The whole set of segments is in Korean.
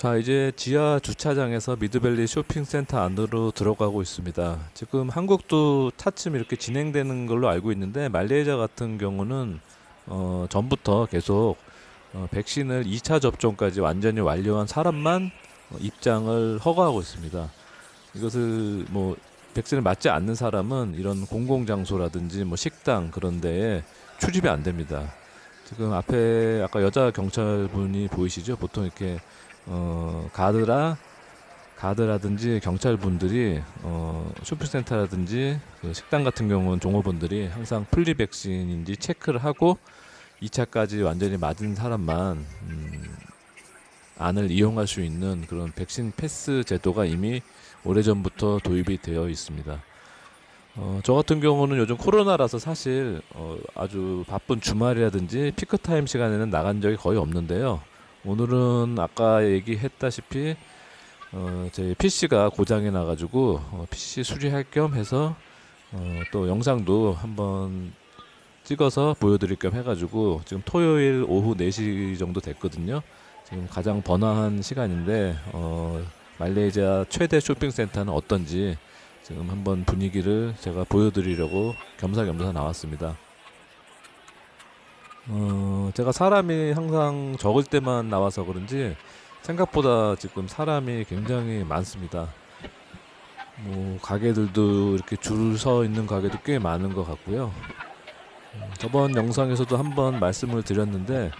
자, 이제 지하 주차장에서 미드밸리 쇼핑센터 안으로 들어가고 있습니다. 지금 한국도 차츰 이렇게 진행되는 걸로 알고 있는데 말레이시아 같은 경우는 어, 전부터 계속 어, 백신을 2차 접종까지 완전히 완료한 사람만 어, 입장을 허가하고 있습니다. 이것을 뭐 백신을 맞지 않는 사람은 이런 공공장소라든지 뭐 식당 그런 데에 출입이 안 됩니다. 지금 앞에 아까 여자 경찰분이 보이시죠? 보통 이렇게 어, 가드라 가드라든지 경찰분들이 어, 쇼핑센터라든지 그 식당 같은 경우는 종업원들이 항상 플리 백신인지 체크를 하고 2차까지 완전히 맞은 사람만 음, 안을 이용할 수 있는 그런 백신 패스 제도가 이미 오래전부터 도입이 되어 있습니다. 어, 저 같은 경우는 요즘 코로나라서 사실 어, 아주 바쁜 주말이라든지 피크타임 시간에는 나간 적이 거의 없는데요. 오늘은 아까 얘기했다시피 어, 제 PC가 고장이 나가지고 어, PC 수리할 겸 해서 어, 또 영상도 한번 찍어서 보여드릴 겸 해가지고 지금 토요일 오후 4시 정도 됐거든요. 지금 가장 번화한 시간인데 어, 말레이시아 최대 쇼핑센터는 어떤지 지금 한번 분위기를 제가 보여드리려고 겸사겸사 나왔습니다. 어, 제가 사람이 항상 적을 때만 나와서 그런지 생각보다 지금 사람이 굉장히 많습니다. 뭐 가게들도 이렇게 줄 서 있는 가게도 꽤 많은 것 같고요. 음, 저번 영상에서도 한번 말씀을 드렸는데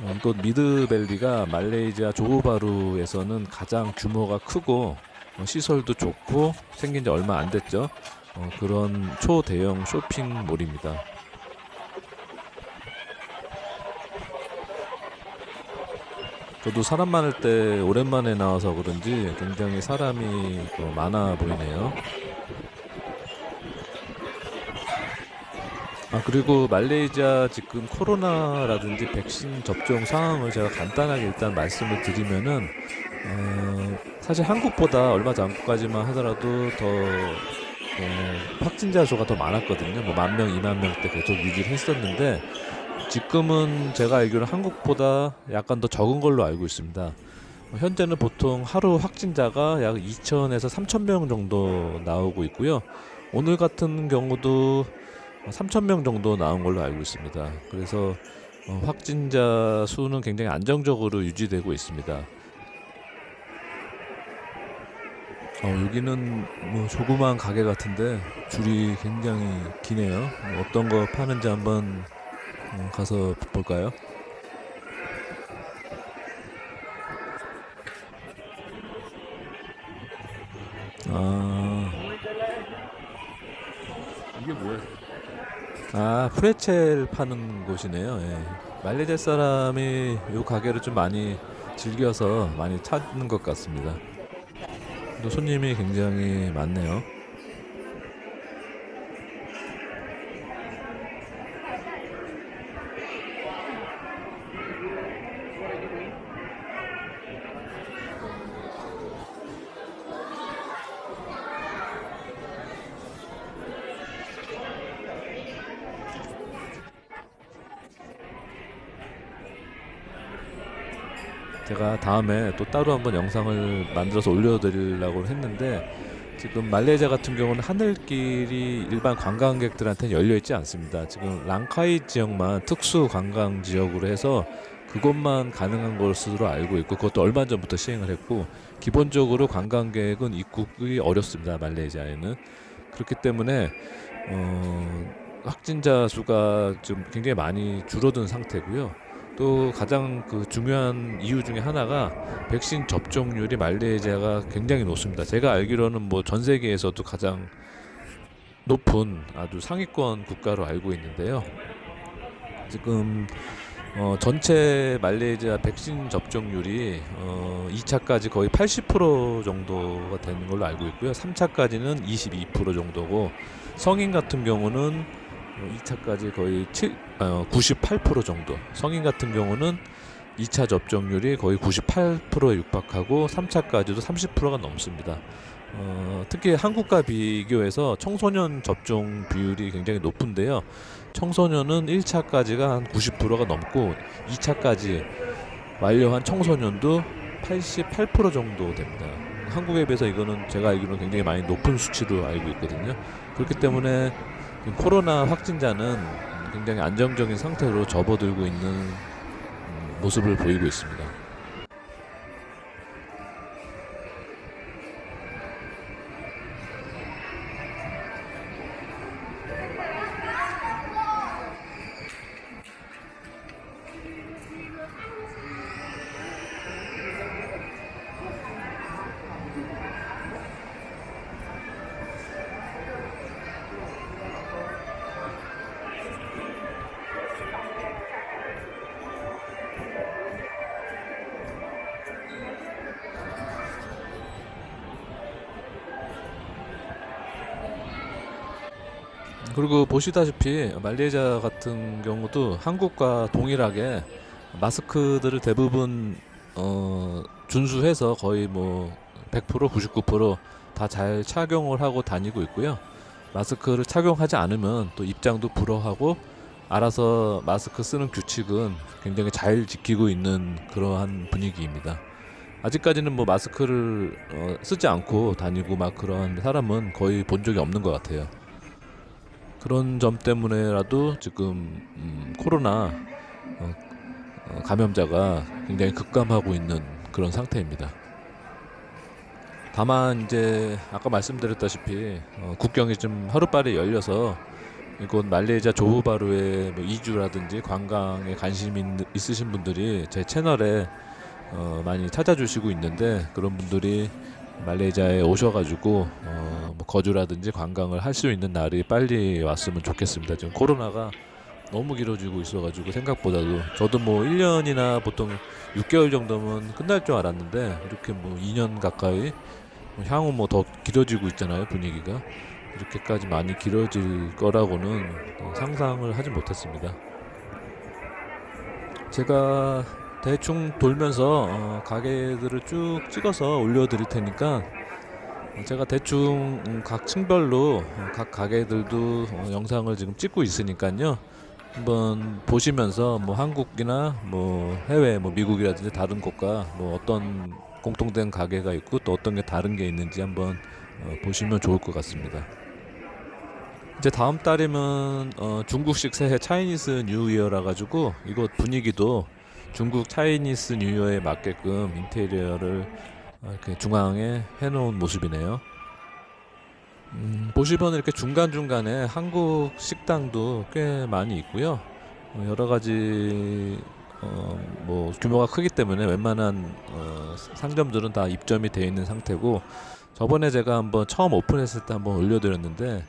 음, 또 미드밸리가 말레이시아 조호바루에서는 가장 규모가 크고 어, 시설도 좋고 생긴 지 얼마 안 됐죠. 어, 그런 초대형 쇼핑몰입니다. 저도 사람 많을 때 오랜만에 나와서 그런지 굉장히 사람이 또 많아 보이네요. 아 그리고 말레이시아 지금 코로나라든지 백신 접종 상황을 제가 간단하게 일단 말씀을 드리면은 어, 사실 한국보다 얼마 전까지만 하더라도 더 어, 확진자 수가 더 많았거든요. 뭐 만 명, 이만 명대 계속 유지를 했었는데 지금은 제가 알기로는 한국보다 약간 더 적은 걸로 알고 있습니다. 어, 현재는 보통 하루 확진자가 약 2천에서 3천 명 정도 나오고 있고요. 오늘 같은 경우도 3천 명 정도 나온 걸로 알고 있습니다. 그래서 어, 확진자 수는 굉장히 안정적으로 유지되고 있습니다. 어, 여기는 뭐 조그마한 가게 같은데 줄이 굉장히 기네요. 뭐 어떤 거 파는지 한번 어, 가서 볼까요? 아, 이게 뭐야? 아 프레첼 파는 곳이네요. 예. 말레이시아 사람이 이 가게를 좀 많이 즐겨서 많이 찾는 것 같습니다. 또 손님이 굉장히 많네요. 제가 다음에 또 따로 한번 영상을 만들어서 올려드리려고 했는데 지금 말레이시아 같은 경우는 하늘길이 일반 관광객들한테는 열려 있지 않습니다. 지금 랑카이 지역만 특수 관광 지역으로 해서 그것만 가능한 것으로 알고 있고 그것도 얼마 전부터 시행을 했고 기본적으로 관광객은 입국이 어렵습니다. 말레이시아에는 그렇기 때문에 어, 확진자 수가 좀 굉장히 많이 줄어든 상태고요. 또 가장 그 중요한 이유 중에 하나가 백신 접종률이 말레이시아가 굉장히 높습니다. 제가 알기로는 뭐 전 세계에서도 가장 높은 아주 상위권 국가로 알고 있는데요. 지금 어, 전체 말레이시아 백신 접종률이 어, 2차까지 거의 80% 정도가 되는 걸로 알고 있고요. 3차까지는 22% 정도고 성인 같은 경우는 2차까지 거의 7, 어, 98% 정도. 성인 같은 경우는 2차 접종률이 거의 98%에 육박하고 3차까지도 30%가 넘습니다. 어, 특히 한국과 비교해서 청소년 접종 비율이 굉장히 높은데요. 청소년은 1차까지가 한 90%가 넘고 2차까지 완료한 청소년도 88% 정도 됩니다. 한국에 비해서 이거는 제가 알기로는 굉장히 많이 높은 수치로 알고 있거든요. 그렇기 때문에 코로나 확진자는 굉장히 안정적인 상태로 접어들고 있는 음, 모습을 보이고 있습니다. 그리고 보시다시피 말레이시아 같은 경우도 한국과 동일하게 마스크들을 대부분 어, 준수해서 거의 뭐 100% 99%다 잘 착용을 하고 다니고 있고요. 마스크를 착용하지 않으면 또 입장도 불허하고 알아서 마스크 쓰는 규칙은 굉장히 잘 지키고 있는 그러한 분위기입니다. 아직까지는 뭐 마스크를 어, 쓰지 않고 다니고 막 그런 사람은 거의 본 적이 없는 것 같아요. 그런 점 때문에라도 지금 음, 코로나 어, 어, 감염자가 굉장히 급감하고 있는 그런 상태입니다. 다만 이제 아까 말씀드렸다시피 어, 국경이 좀 하루빨리 열려서 이곳 말레이시아 조후바루의 뭐 이주라든지 관광에 관심 있, 있으신 분들이 제 채널에 어, 많이 찾아주시고 있는데 그런 분들이 말레이시아에 오셔가지고 어, 뭐 거주라든지 관광을 할 수 있는 날이 빨리 왔으면 좋겠습니다. 지금 코로나가 너무 길어지고 있어가지고 생각보다도 저도 뭐 1년이나 보통 6개월 정도면 끝날 줄 알았는데 이렇게 뭐 2년 가까이 뭐 향후 뭐 더 길어지고 있잖아요 분위기가 이렇게까지 많이 길어질 거라고는 어, 상상을 하지 못했습니다. 제가 대충 돌면서 어, 가게들을 쭉 찍어서 올려드릴 테니까 제가 대충 음, 각 층별로 어, 각 가게들도 어, 영상을 지금 찍고 있으니까요. 한번 보시면서 뭐 한국이나 뭐 해외 뭐 미국이라든지 다른 곳과 뭐 어떤 공통된 가게가 있고 또 어떤 게 다른 게 있는지 한번 어, 보시면 좋을 것 같습니다. 이제 다음 달이면 어, 중국식 새해 차이니스 뉴 이어라 가지고 이곳 분위기도 중국 차이니스 뉴 이어에 맞게끔 인테리어를 어, 이렇게 중앙에 해놓은 모습이네요. 음, 보시면 이렇게 중간 중간에 한국 식당도 꽤 많이 있고요. 어, 여러 가지 어, 뭐 규모가 크기 때문에 웬만한 어, 상점들은 다 입점이 되어 있는 상태고 저번에 제가 한번 처음 오픈했을 때 한번 올려드렸는데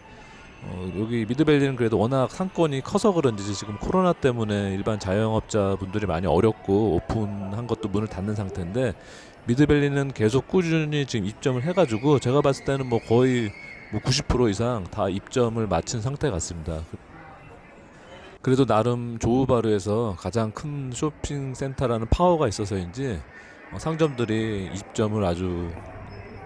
어, 여기 미드밸리는 그래도 워낙 상권이 커서 그런지 지금 코로나 때문에 일반 자영업자 분들이 많이 어렵고 오픈한 것도 문을 닫는 상태인데 미드밸리는 계속 꾸준히 지금 입점을 해가지고 제가 봤을 때는 뭐 거의 뭐 90% 이상 다 입점을 마친 상태 같습니다. 그래도 나름 조우바르에서 가장 큰 쇼핑센터라는 파워가 있어서인지 어, 상점들이 입점을 아주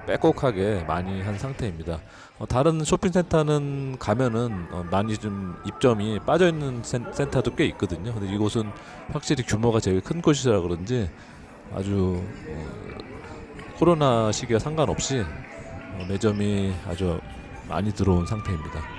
빼곡하게 많이 한 상태입니다. 어, 다른 쇼핑센터는 가면은 어, 많이 좀 입점이 빠져 있는 센 터도 꽤 있거든요. 근데 이곳은 확실히 규모가 제일 큰 곳이라 그런지 아주 어, 코로나 시기와 상관없이 어, 매점이 아주 많이 들어온 상태입니다.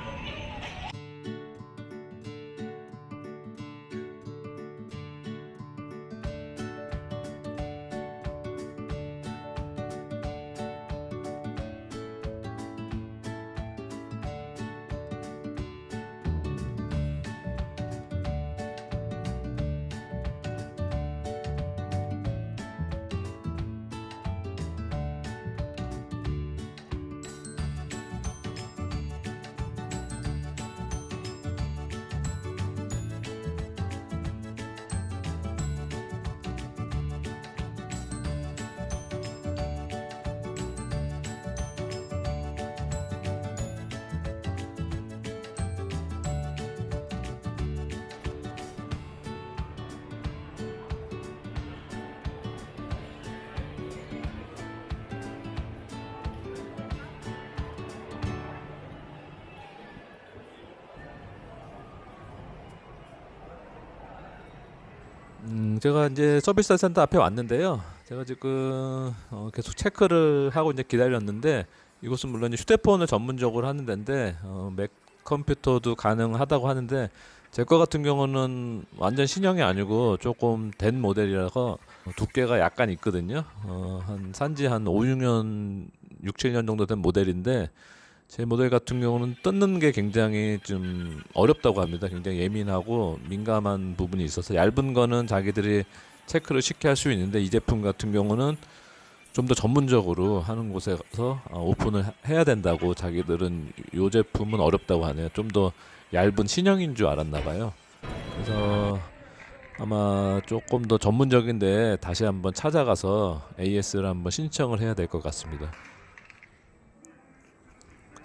음, 제가 이제 서비스 센터 앞에 왔는데요. 제가 지금 어, 계속 체크를 하고 이제 기다렸는데 이곳은 물론 휴대폰을 전문적으로 하는 데인데 어, 맥 컴퓨터도 가능하다고 하는데 제 거 같은 경우는 완전 신형이 아니고 조금 된 모델이라서 두께가 약간 있거든요. 어, 한 산지 한 5, 6년, 6, 7년 정도 된 모델인데 제 모델 같은 경우는 뜯는 게 굉장히 좀 어렵다고 합니다. 굉장히 예민하고 민감한 부분이 있어서 얇은 거는 자기들이 체크를 쉽게 할 수 있는데 이 제품 같은 경우는 좀 더 전문적으로 하는 곳에서 어, 오픈을 하- 해야 된다고 자기들은 이 제품은 어렵다고 하네요. 좀 더 얇은 신형인 줄 알았나 봐요. 그래서 아마 조금 더 전문적인데 다시 한번 찾아가서 AS를 한번 신청을 해야 될 것 같습니다.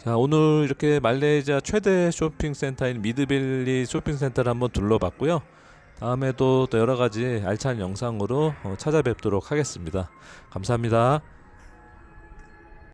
자 오늘 이렇게 말레이시아 최대 쇼핑센터인 미드빌리 쇼핑센터를 한번 둘러봤고요. 다음에도 또 여러 가지 알찬 영상으로 어, 찾아뵙도록 하겠습니다. 감사합니다.